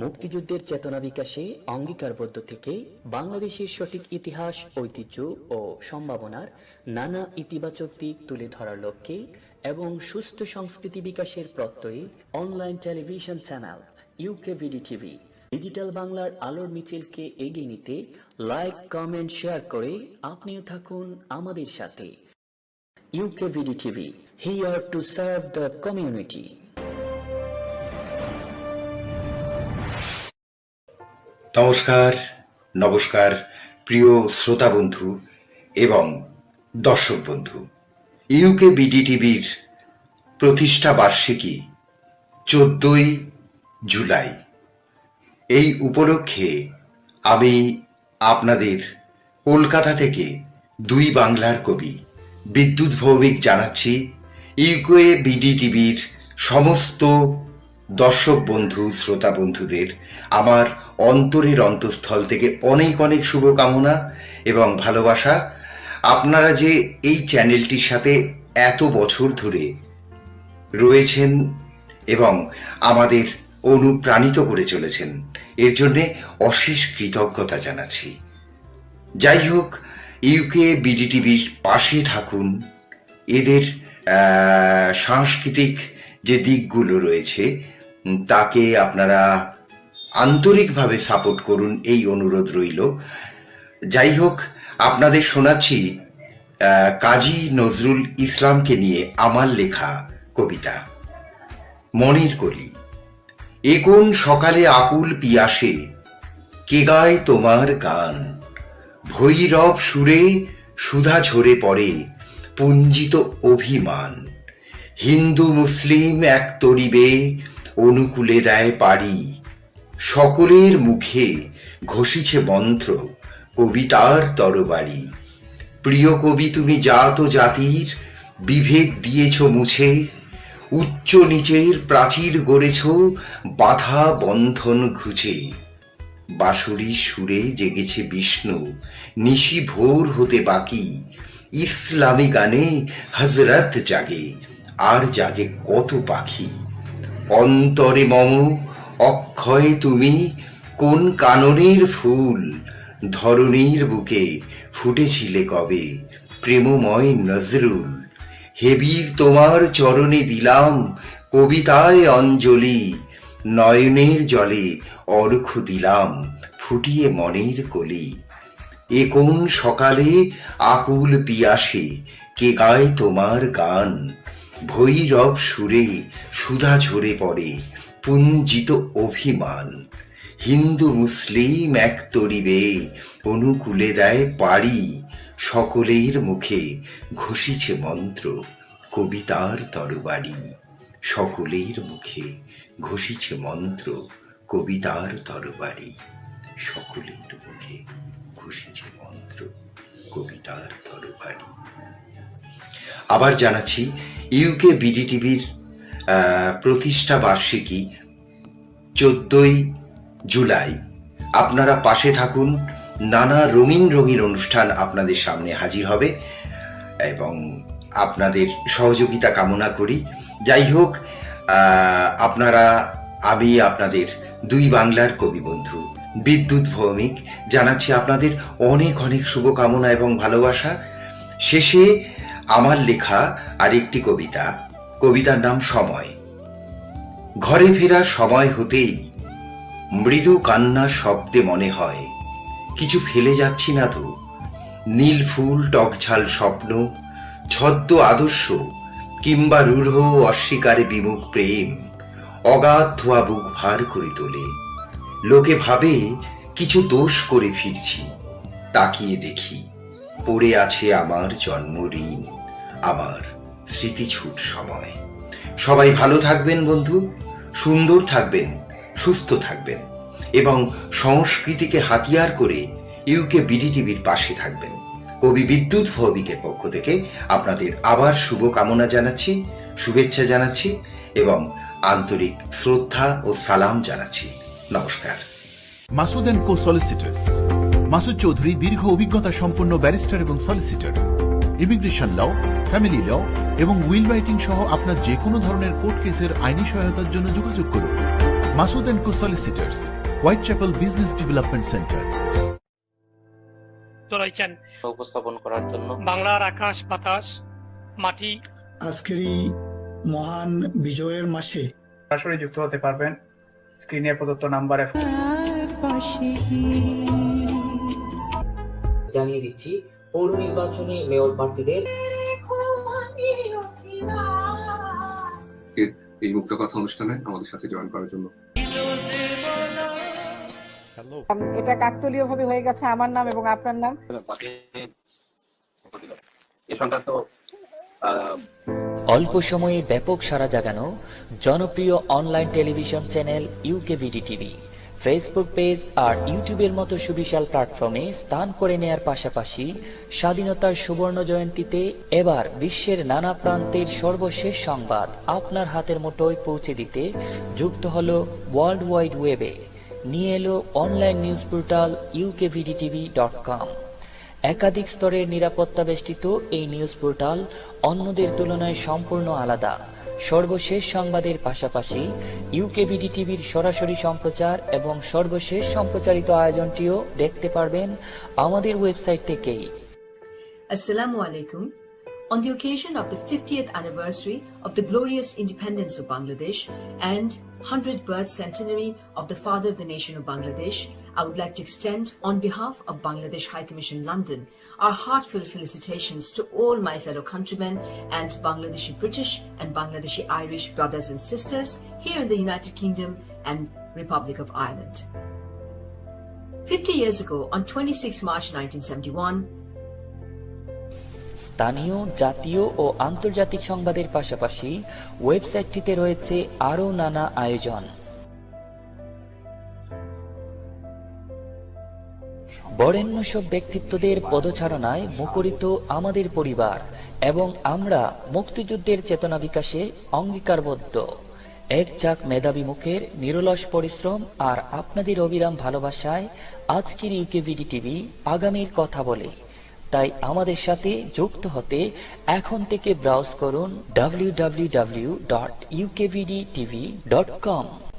মুক্তিযুদ্ধের চেতনা বিকাশে অঙ্গীকারবদ্ধ থেকে বাংলাদেশের সঠিক ইতিহাস, ঐতিহ্য ও সম্ভাবনার নানা ইতিবাচক দিক তুলে ধরার লক্ষ্যে এবং সুস্থ সংস্কৃতি বিকাশের প্রত্যয়ে online television channel UK BD TV, digital বাংলার আলোর মিছিলকে এগিয়ে নিতে লাইক, কমেন্ট, শেয়ার করে আপনিও থাকুন আমাদের সাথে। UK BD TV here to serve the community নমস্কার নমস্কার, প্রিয় শ্রোতা বন্ধু এবং দর্শক বন্ধু। ইউকে বিডি টিভির প্রতিষ্ঠা বার্ষিকী চোদ্দই জুলাই। এই উপলক্ষে আমি আপনাদের কলকাতা থেকে দুই বাংলার কবি বিদ্যুৎ ভৌমিক জানাচ্ছি। ইউকে বিডি টিভির সমস্ত দর্শক বন্ধু, শ্রোতা বন্ধুদের, আমার অন্তরের অন্তঃস্থল থেকে অনেক অনেক শুভকামনা এবং ভালোবাসা। আপনারা যে এই চ্যানেলটির সাথে এত বছর ধরে রয়েছেন এবং আমাদের অনুপ্রাণিত করে চলেছেন, এর জন্যে অশেষ কৃতজ্ঞতা জানাচ্ছি। যাই হোক ইউকে বিডিটিভির পাশে থাকুন। এদের সাংস্কৃতিক যে দিকগুলো রয়েছে তাকে আপনারা আন্তরিকভাবে সাপোর্ট করুন, এই অনুরোধ রইল। যাই হোক, আপনাদের শোনাচ্ছি কাজী নজরুল ইসলামকে নিয়ে আমার লেখা কবিতা, মনের কলি। এ কোন সকালে আকুল পিয়াসে, কে গায় তোমার গান? ভৈরব সুরে সুধা ঝরে পড়ে, পুঞ্জিত অভিমান। হিন্দু মুসলিম এক তরিবে অনুকূলে দেয় পারি সকলের মুখে ঘষিছে মন্ত্র, কবিতার তরবারি। প্রিয় কবি, তুমি জাত জাতির, বিভেদ দিয়েছ মুছে, উচ্চ নিচের প্রাচীর গড়েছ, বাধা বন্ধন ঘুচে। বাঁশুরি সুরে জেগেছে বিষ্ণু, নিশি ভোর হতে বাকি। ইসলামী গানে হজরত জাগে, আর জাগে কত পাখি। অন্তরে মম, অক্ষয় তুমি, কোন কাননের ফুল? ধরণীর বুকে ফুটেছিলে কবে? প্রেমময় নজরুল, হেবির তোমার চরণে দিলাম কবিতায় অঞ্জলি। নয়নের জলে অর্ঘ দিলাম ফুটিয়ে মনের কলি। এ কোন সকালে আকুল পিয়াসে, কে গায় তোমার গান? ভৈরব সুরে, সুধা ঝরে পড়ে, পুঞ্জিত অভিমান। হিন্দু মুসলিম এক তরিবে, অনুকূলে দেয় পাড়ি, সকলের মুখে ঘষিছে মন্ত্র, কবিতার তরবারি। সকলের মুখে ঘষিছে মন্ত্র, কবিতার তরবারি। সকলের মুখে ঘষিছে মন্ত্র, কবিতার তরবারি। আবার জানাচ্ছি ইউকে বিডি টিভির প্রতিষ্ঠা বার্ষিকী চোদ্দই জুলাই। আপনারা পাশে থাকুন, নানা রঙিন রঙিন অনুষ্ঠান আপনাদের সামনে হাজির হবে এবং আপনাদের সহযোগিতা কামনা করি। যাই হোক আপনারা, আমি, আপনাদের দুই বাংলার কবি বন্ধু, বিদ্যুৎ ভৌমিক, জানাচ্ছি আপনাদের অনেক অনেক শুভকামনা এবং ভালোবাসা। শেষে আমার লেখা আরেকটি কবিতা, কবিতার নাম সময়। ঘরে ফেরার সময় হতেই মৃদু কান্না শব্দে মনে হয়, কিছু ফেলে যাচ্ছি না তো। নীল ফুল, টকঝাল স্বপ্ন, ছদ্ম আদর্শ, কিংবা রূঢ় অস্বীকারে বিমুখ প্রেম, অগাধ ধোয়া বুক ভার করে তোলে। লোকে ভাবে, কিছু দোষ করে ফিরছি, তাকিয়ে দেখি, পড়ে আছে আমার জন্ম ঋণ, আমার স্মৃতিছুট সময়। সবাই ভালো থাকবেন বন্ধু, সুন্দর থাকবেন, সুস্থ থাকবেন এবং সংস্কৃতিকে হাতিয়ার করে ইউকে বিডি টিভির পাশে থাকবেন। কবি বিদ্যুৎ ভৌমিকের পক্ষ থেকে আপনাদের আবার শুভ কামনা জানাচ্ছি, শুভেচ্ছা জানাচ্ছি এবং আন্তরিক শ্রদ্ধা ও সালাম জানাচ্ছি। নমস্কার। Masud and co solicitors. Masud Chowdhury দীর্ঘ অভিজ্ঞতা সম্পন্ন ব্যারিস্টার এবং solicitor. Immigration law family law এবং উইল রাইটিং সহ আপনার যে কোনো ধরনের কোর্ট কেসের আইনি সহায়তার জন্য যোগাযোগ করুন। Masud and Co solicitors Whitechapel business development centre রয়েছেন। উপস্থাপন করার জন্য। বাংলার আকাশ বাতাস মাটি। আজকের এই মহান বিজয়ের মাসে সরাসরি যুক্ত হতে পারবেন। স্ক্রিনে প্রদত্ত নাম্বারে জানিয়ে দিচ্ছি পৌর নির্বাচনে মেয়র প্রার্থীদের এই মুক্ত কথা অনুষ্ঠানে আমাদের সাথে জয়েন করার জন্য। এটা কাকতলীয় ভাবে হয়ে গেছে আমার নাম এবং আপনার নাম? অল্প সময়ে ব্যাপক সাড়া জাগানো জনপ্রিয় online television channel UK BD TV Facebook page আর ইউটিউবের মতো সুবিশাল প্ল্যাটফর্মে স্থান করে নেয়ার পাশাপাশি স্বাধীনতার সুবর্ণ জয়ন্তীতে এবার বিশ্বের নানা প্রান্তের সর্বশেষ সংবাদ আপনার হাতের মুঠোয় পৌঁছে দিতে যুক্ত হল ওয়ার্ল্ড ওয়াইড ওয়েবে নিয়ে এলো online news portal UKBD TV dot com একাধিক স্তরের নিরাপত্তা বেষ্টিত এই নিউজ পোর্টাল অন্যদের তুলনায় সম্পূর্ণ আলাদা। সর্বশেষ সংবাদের পাশাপাশি ইউকে বিডি টিভির সরাসরি সম্প্রচার এবং সর্বশেষ সম্প্রচারিত আয়োজনটিও দেখতে পারবেন আমাদের ওয়েবসাইট থেকেই। আসসালামু আলাইকুম। On the occasion of the 50th anniversary of the glorious independence of Bangladesh and 100th birth centenary of the father of the nation of Bangladesh, I would like to extend, on behalf of Bangladesh High Commission London, our heartfelt felicitations to all my fellow countrymen and Bangladeshi British and Bangladeshi Irish brothers and sisters here in the United Kingdom and Republic of Ireland. 50 years ago, on 26 March 1971, স্থানীয় জাতীয় ও আন্তর্জাতিক সংবাদের পাশাপাশি ওয়েবসাইটটিতে রয়েছে আরও নানা আয়োজন বরেণ্য সব ব্যক্তিত্বদের পদচারণায় মুখরিত আমাদের পরিবার এবং আমরা মুক্তিযুদ্ধের চেতনা বিকাশে অঙ্গীকারবদ্ধ। এক চাক মেধাবী মুখের নিরলস পরিশ্রম আর আপনাদের অবিরাম ভালোবাসায় আজকের ইউকেভিডি টিভি আগামীর কথা বলে। তাই আমাদের সাথে যুক্ত হতে এখন থেকে ব্রাউজ করুন www.ukvdtv.com